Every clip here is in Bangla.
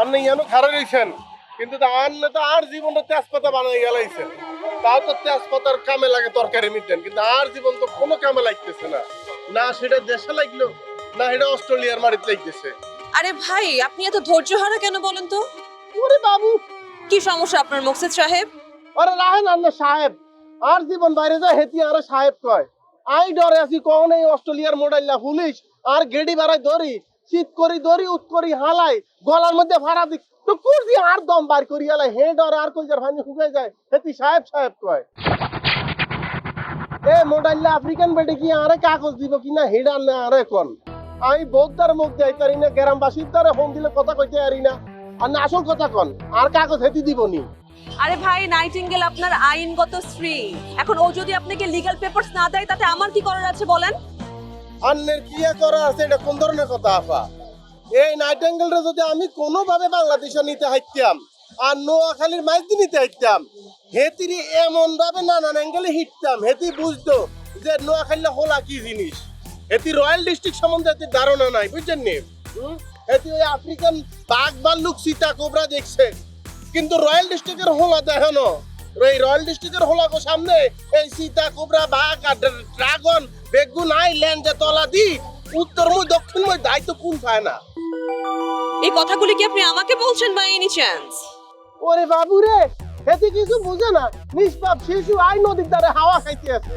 আপনি ইয়ানো খারাপ রয়েছেন কিন্তু তা আনলে তো আর জীবনটা তেজপাতা বানাই গেলাইছেন তাও তো তেজপাতার কামে লাগে তরকারি মিটেন কিন্তু আর জীবন তো কোনো কামে লাগতেছে না। না সেটা দেশে লাগল না এটা অস্ট্রেলিয়ার মাটিতে লাগতেছে। আরে ভাই আপনি এত ধৈর্য হারা কেন বলেন তো? ওরে বাবু! কি সমস্যা আপনার মুকসিদ সাহেব? আরে রাহেন আন্না সাহেব আর জীবন বাইরে যায় হেতি আর সাহেব কয়। আই ডরে আছি কখন এই অস্ট্রেলিয়ার মোডাইলা পুলিশ আর গেডি বাড়াই ধরি। শীত করি উত করি, হালাই, গলার মধ্যে ভাড়া দি। তো কুরদি আর দম বার করি হালাই হে আর যায়, হেতি সাহেব সাহেব কয়। এ আফ্রিকান বেটে কি আরে কাগজ দিব কিনা হেডার না আরে কোন? আমি বৌদ্ধার মুখ দেয় তারি না, গ্রামবাসীর ফোন দিলে কথা কইতে পারি না। আর না, আসল কথা কন? আর কাগজ হেতি দিবনি আরে ভাই, নাইটিঙ্গেল আপনার আইনগত স্ত্রী। এখন ও যদি আপনাকে লিগ্যাল পেপারস না দেয়, তাতে আমার কি করার আছে বলেন? অন্যের কি করা আছে, এটা কোন ধরনের কথা, আপা? এই নাইটেঙ্গেলটা যদি আমি কোনোভাবে বাংলাদেশে নিতে হাইতাম, আর নোয়াখালীর মাইতি নিতে হাইতাম, হেতিরি এমন ভাবে নানান অ্যাঙ্গেলে হিটতাম, হেতি বুঝতো যে নোয়াখালী হোলা কি জিনিস। হেতি রয়্যাল ডিস্ট্রিক্ট সম্বন্ধে হেতির ধারণা নাই, বুঝছেন নি? হেতি ওই আফ্রিকান বাঘ ভাল্লুক সীতা কোবরা দেখছে, কিন্তু রয়্যাল ডিস্ট্রিক্টের হোলা দেখানো এই রয়্যাল ডিস্ট্রিক্টের হোলাকে সামনে এই সীতা কোবরা বাঘ আর ড্রাগন বেগুন আইল্যান্ড যে তলা দি উত্তর মই দক্ষিণ মই দায়িত্ব কোন পায় না। এই কথাগুলি কি আপনি আমাকে বলছেন বাই এনি চান্স ওরে বাবু রে হেতি কিছু বুঝে না নিষ্পাপ শিশু আই নদীর দ্বারে হাওয়া খাইতে আছে।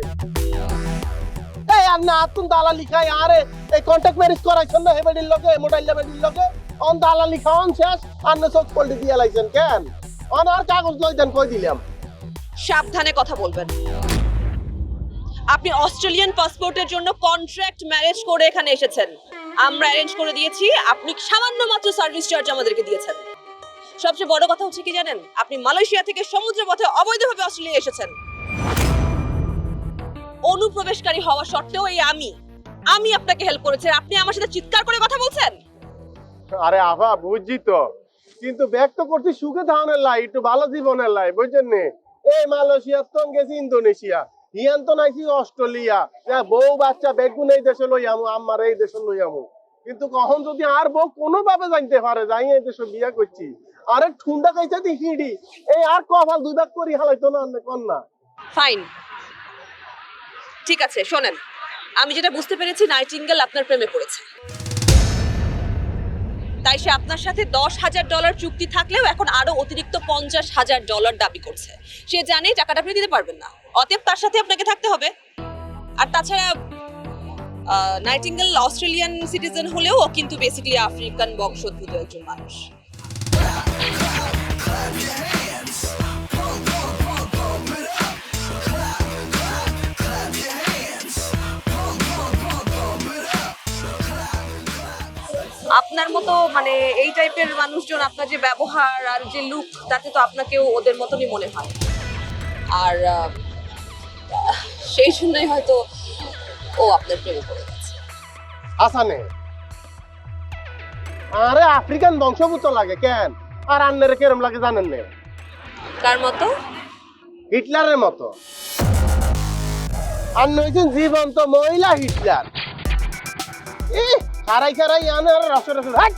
এই আর না আতুন দালালি খাই আরে এই কন্টাক্ট ম্যারেজ করাইছেন না হেবেডির লগে মোটাইল বেডির লগে? অন দালালি খাওয়ান শেষ আর না চোখ পল্টি দিয়ে লাইছেন কেন? অন আর কাগজ লই দেন কই দিলাম? সাবধানে কথা বলবেন। আপনি অস্ট্রেলিয়ান পাসপোর্টের জন্য কন্ট্রাক্ট ম্যারেজ করে এখানে এসেছেন। আমরা অ্যারেঞ্জ করে দিয়েছি, আপনি সামান্য মাত্র সার্ভিস চার্জ আমাদেরকে দিয়েছেন। সবচেয়ে বড় কথা হচ্ছে কি জানেন? আপনি মালয়েশিয়া থেকে সমুদ্র পথে অবৈধভাবে অস্ট্রেলিয়া এসেছেন। অনুপ্রবেশকারী হওয়া সত্ত্বেও এই আমি আমি আপনাকে হেল্প করেছি। আপনি আমার সাথে চিৎকার করে কথা বলছেন? আরে আভা, বুঝছি তো। কিন্তু ব্যক্ত করছি সুখে ধারণের লাই, একটু ভালো জীবনের লাই, বুঝছেন নি? এই মালয়েশিয়ার তো গেছি ইন্দোনেশিয়া, হিয়ান তো নাইছি অস্ট্রেলিয়া। বউ বাচ্চা বেগুন এই দেশে লই আমু আমার এই দেশে লই আমু। কিন্তু কখন যদি আর বউ কোনোভাবে জানতে পারে যাই এই দেশে বিয়া করছি, আরে ঠুন্ডা খাইছে দি হিড়ি এই আর কপাল দুই ভাগ করি হালাইতো না কন না? ফাইন ঠিক আছে, শোনেন, আমি যেটা বুঝতে পেরেছি, নাইটিঙ্গেল আপনার প্রেমে পড়েছে। তাই সে আপনার সাথে দশ হাজার ডলার চুক্তি থাকলেও এখন আরও অতিরিক্ত পঞ্চাশ হাজার ডলার দাবি করছে। সে জানে টাকাটা আপনি দিতে পারবেন না। অতএব তার সাথে আপনাকে থাকতে হবে। আর তাছাড়া নাইটিঙ্গেল অস্ট্রেলিয়ান সিটিজেন হলেও ও কিন্তু বেসিক্যালি আফ্রিকান বংশোদ্ভূত একজন মানুষ। আপনার মতো মানে এই টাইপের মানুষজন আপনার যে ব্যবহার আর যে লুক তাতে তো আপনাকেও ওদের মতনই মনে হয়। আর সেই জন্যই হয়তো ও আপনার প্রেমে পড়ে গেছে। হাসানে আরে আফ্রিকান বংশভূত লাগে কেন? আর আন্নের কেরম লাগে জানেন না? কার মতো? হিটলারের মতো। আর নইছেন জীবন্ত মহিলা হিটলার। খারাই খারাই আনার রসে রসে হাট!